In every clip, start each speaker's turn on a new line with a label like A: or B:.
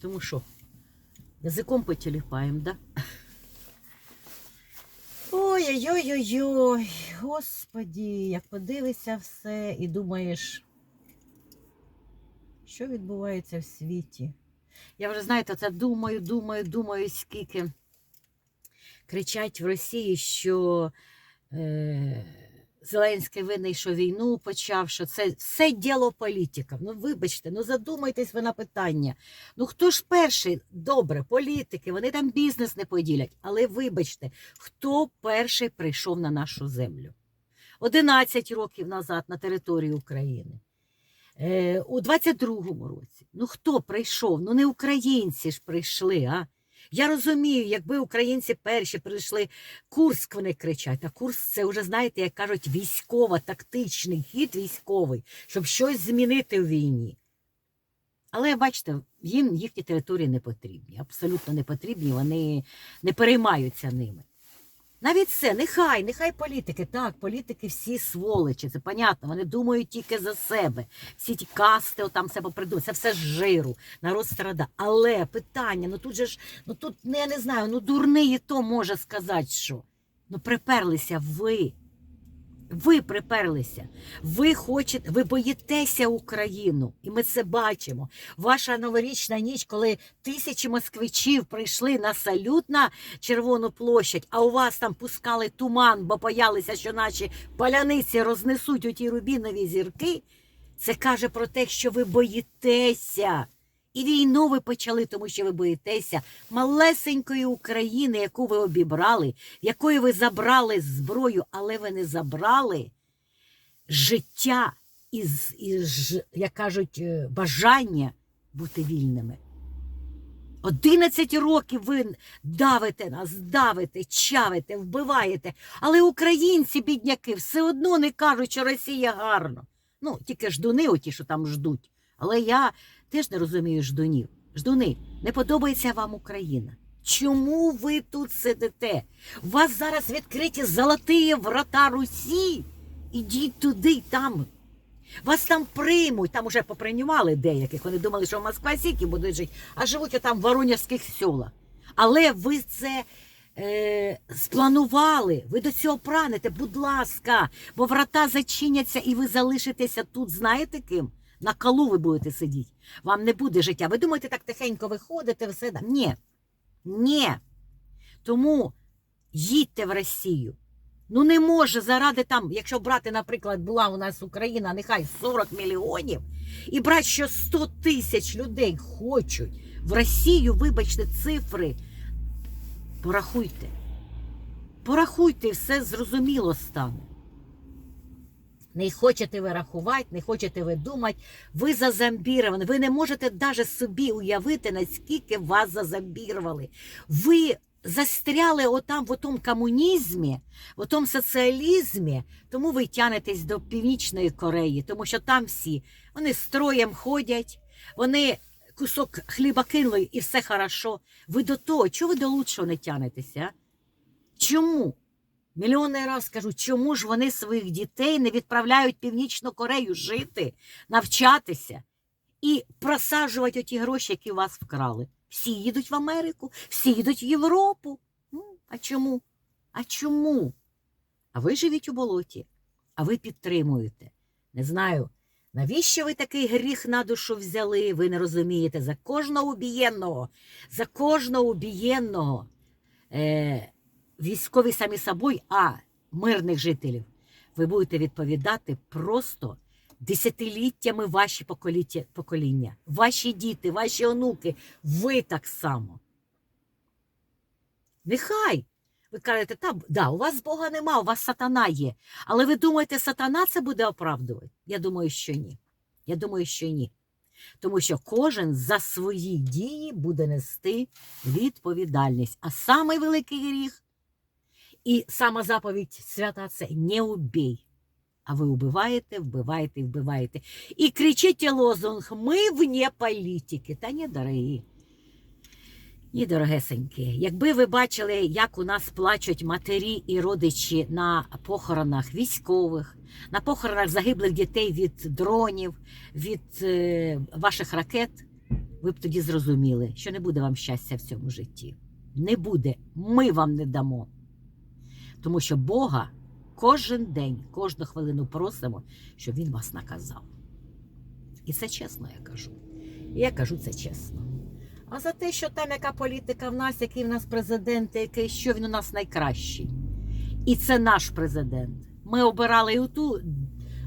A: Тому що, язиком потіліпаємо, да? Ой-ой-ой-ой-ой, господі, як подивишся все і думаєш, що відбувається в світі. Я вже, знаєте, це думаю, думаю, думаю, скільки кричать в Росії, що е, Зеленський винний, що війну почав, що це все діло політиків. Ну, вибачте, ну задумайтесь ви на питання. Ну хто ж перший? Добре, політики, вони там бізнес не поділять. Але вибачте, хто перший прийшов на нашу землю? 11 років назад на територію України. Е, у 22-му році. Ну хто прийшов? Ну не українці ж прийшли, а? Я розумію, якби українці перші прийшли, Курск вони кричать. А Курск це вже, знаєте, як кажуть, військово-тактичний хід військовий, щоб щось змінити в війні. Але бачите, їм їхні території не потрібні, абсолютно не потрібні, вони не переймаються ними. Навіть це, нехай, нехай політики, так, політики всі сволочі, це понятно, вони думають тільки за себе. Всі ті касти отам себе придумають, це все з жиру, народ страда. Але питання, ну тут же ж, ну тут, ну, я не знаю, ну дурний і то може сказати, що. Ну приперлися ви. Ви приперлися. Ви хочете, ви боїтеся Україну, і ми це бачимо. Ваша новорічна ніч, коли тисячі москвичів прийшли на салют на Червону площадь, а у вас там пускали туман, бо боялися, що наші паляниці рознесуть у ті рубінові зірки. Це каже про те, що ви боїтеся. І війну ви почали, тому що ви боїтеся малесенької України, яку ви обібрали, якої ви забрали зброю, але ви не забрали життя із, із як кажуть, е, бажання бути вільними. 11 років ви давите нас, давите, чавите, вбиваєте. Але українці, бідняки, все одно не кажуть, що Росія гарно. Ну, тільки ждуни, оті, що там ждуть. Але я теж не розумію ждунів. Ждуни, не подобається вам Україна. Чому ви тут сидите? У вас зараз відкриті золоті врата Русі. Ідіть туди, там. Вас там приймуть, там уже поприймали деяких. Вони думали, що в Москва сіки будуть жити, а живуть там в Воронязьких селах. Але ви це е, спланували, ви до цього праните, будь ласка, бо врата зачиняться і ви залишитеся тут, знаєте ким? На колу ви будете сидіти. Вам не буде життя. Ви думаєте, так тихенько виходите, все там. Ні. Ні. Тому їдьте в Росію. Ну не може заради там, якщо брати, наприклад, була у нас Україна, нехай 40 мільйонів, і брати, що 100 тисяч людей хочуть в Росію, вибачте, цифри. Порахуйте. Порахуйте, і все зрозуміло стане. Не хочете ви рахувати, не хочете ви думати, ви зазомбіровані. Ви не можете навіть собі уявити, наскільки вас зазомбірували. Ви застряли отам в тому комунізмі, в тому соціалізмі, тому ви тянетесь до Північної Кореї, тому що там всі вони строєм ходять, вони кусок хліба кинули і все хорошо. Ви до того, чого ви до лучшого не тянетеся? Чому? Мільйонний раз кажу, чому ж вони своїх дітей не відправляють Північну Корею жити, навчатися і просаджувати оті гроші, які вас вкрали? Всі їдуть в Америку, всі їдуть в Європу. Ну, а чому? А чому? А ви живіть у болоті, а ви підтримуєте. Не знаю, навіщо ви такий гріх на душу взяли, ви не розумієте. За кожного убієнного, за кожного убієнного. Е, військові самі собою, а мирних жителів, ви будете відповідати просто десятиліттями ваші покоління, ваші діти, ваші онуки, ви так само. Нехай. Ви кажете, та, да, у вас Бога нема, у вас сатана є. Але ви думаєте, сатана це буде оправдувати? Я думаю, що ні. Я думаю, що ні. Тому що кожен за свої дії буде нести відповідальність. А самий великий гріх і сама заповідь свята це не убій. А ви вбиваєте, вбиваєте, вбиваєте. І кричите лозунг Ми вне політики. Та ні, дорогі. Ні, дорогесенькі. Якби ви бачили, як у нас плачуть матері і родичі на похоронах військових, на похоронах загиблих дітей від дронів, від е, ваших ракет, ви б тоді зрозуміли, що не буде вам щастя в цьому житті. Не буде. Ми вам не дамо. Тому що Бога кожен день, кожну хвилину просимо, щоб Він вас наказав. І це чесно, я кажу. І я кажу це чесно. А за те, що там яка політика в нас, який в нас президент, який що він у нас найкращий. І це наш президент. Ми обирали і ту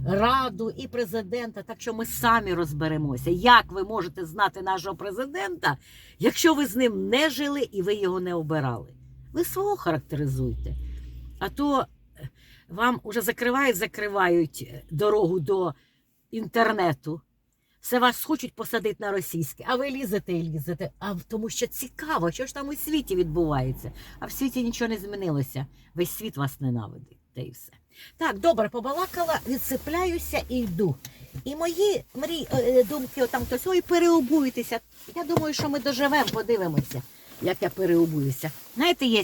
A: раду, і президента, так що ми самі розберемося. Як ви можете знати нашого президента, якщо ви з ним не жили і ви його не обирали? Ви свого характеризуйте. А то е, вам уже закривають, закривають е, дорогу до інтернету. Все вас хочуть посадити на російське, а ви лізете і лізете. А тому що цікаво, що ж там у світі відбувається. А в світі нічого не змінилося. Весь світ вас ненавидить. Та й все. Так, добре, побалакала, відсипляюся і йду. І мої мрій, е, е, думки, отам хтось, ой, переобуйтеся. Я думаю, що ми доживемо, подивимося, як я переобуюся. Знаєте, є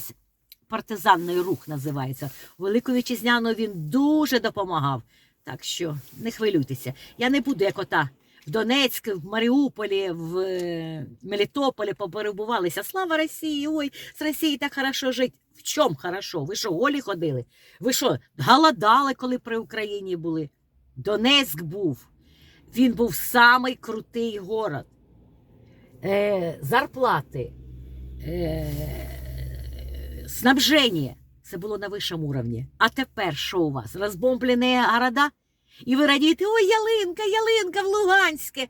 A: партизанний рух називається. Велику вітчизняну він дуже допомагав. Так що не хвилюйтеся. Я не буду як ота в Донецьку, в Маріуполі, в е, Мелітополі поперебувалися. Слава Росії! Ой, з Росії так хорошо жити. В чому хорошо? Ви що, голі ходили? Ви що, голодали, коли при Україні були? Донецьк був. Він був самий крутий город. Е, зарплати, е, снабження. Це було на вищому уровні. А тепер що у вас? Розбомблені города? І ви радієте, ой, ялинка, ялинка в Луганське.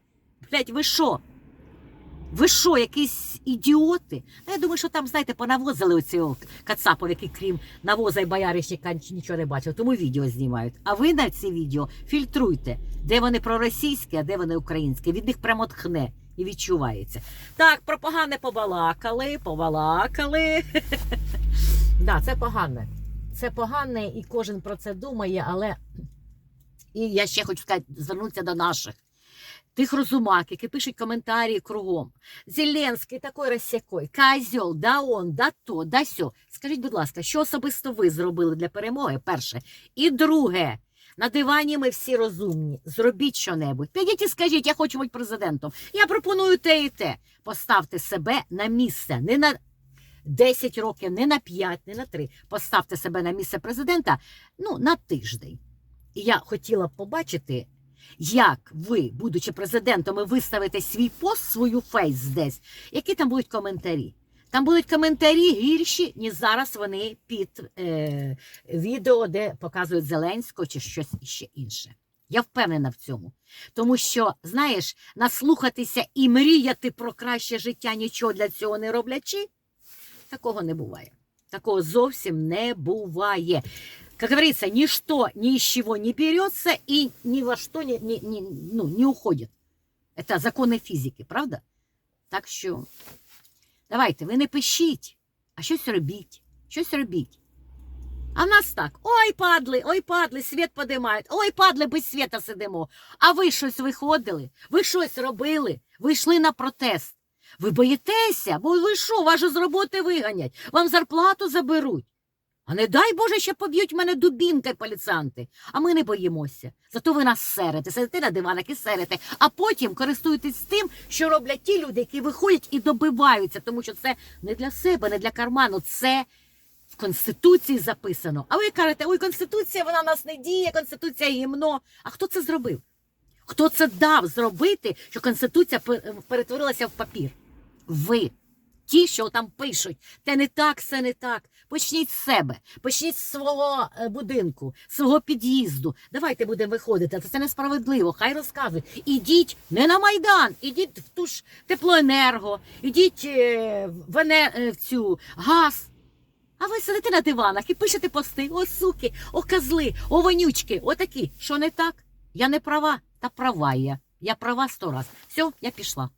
A: Блять, ви що? Ви що, якісь ідіоти? Ну, я думаю, що там, знаєте, понавозили оцього Кацапов, який крім навоза і боярищика нічого не бачив, тому відео знімають. А ви на ці відео фільтруйте, де вони проросійські, а де вони українські. Від них прямо тхне і відчувається. Так, про погане побалакали, побалакали. Да, це погане. Це погане, і кожен про це думає, але і я ще хочу сказати, звернутися до наших. Тих розумак, які пишуть коментарі кругом. Зеленський такий розсякой, козьол, да он, да то, да сьо. Скажіть, будь ласка, що особисто ви зробили для перемоги? Перше. І друге, на дивані ми всі розумні. Зробіть щонебудь. Підіть і скажіть, я хочу бути президентом. Я пропоную те і те. Поставте себе на місце, не на 10 років, не на 5, не на 3. Поставте себе на місце президента ну, на тиждень. І я хотіла б побачити, як ви, будучи президентом, виставите свій пост, свою фейс десь, які там будуть коментарі. Там будуть коментарі гірші, ніж зараз вони під е, відео, де показують Зеленського чи щось іще інше. Я впевнена в цьому. Тому що, знаєш, наслухатися і мріяти про краще життя, нічого для цього не роблячи, такого не буває. Такого зовсім не буває. Как говорится, ничто ни из чего не берется и ни во что не, не, не, ну, не уходит. Это закони фізики, правда? Так що давайте, ви не пишіть, а щось робіть. Щось робіть. А в нас так: ой, падли, ой, падли, світ подимають, ой, падли, без світа сидимо. А ви щось виходили, ви щось робили, ви йшли на протест. Ви боїтеся, бо ви що, вас з роботи виганять, вам зарплату заберуть. А не дай Боже, ще поб'ють мене дубінкою поліціанти. А ми не боїмося. Зато ви нас серете, сидите на диванах і серете, а потім користуєтесь тим, що роблять ті люди, які виходять і добиваються, тому що це не для себе, не для карману, це в Конституції записано. А ви кажете, ой, Конституція, вона нас не діє, Конституція гімно. А хто це зробив? Хто це дав зробити, що Конституція пе- перетворилася в папір? Ви. Ті, що там пишуть, те не так, все не так. Почніть з себе, почніть з свого е, будинку, свого під'їзду. Давайте будемо виходити. Це несправедливо. Хай розказують. Ідіть не на майдан, ідіть в ту ж теплоенерго, ідіть е, в, ене- в цю газ. А ви сидите на диванах і пишете пости. О, суки, о, козли, о, вонючки, отакі. Що не так? Я не права, та права я. Я права сто раз. Все, я пішла.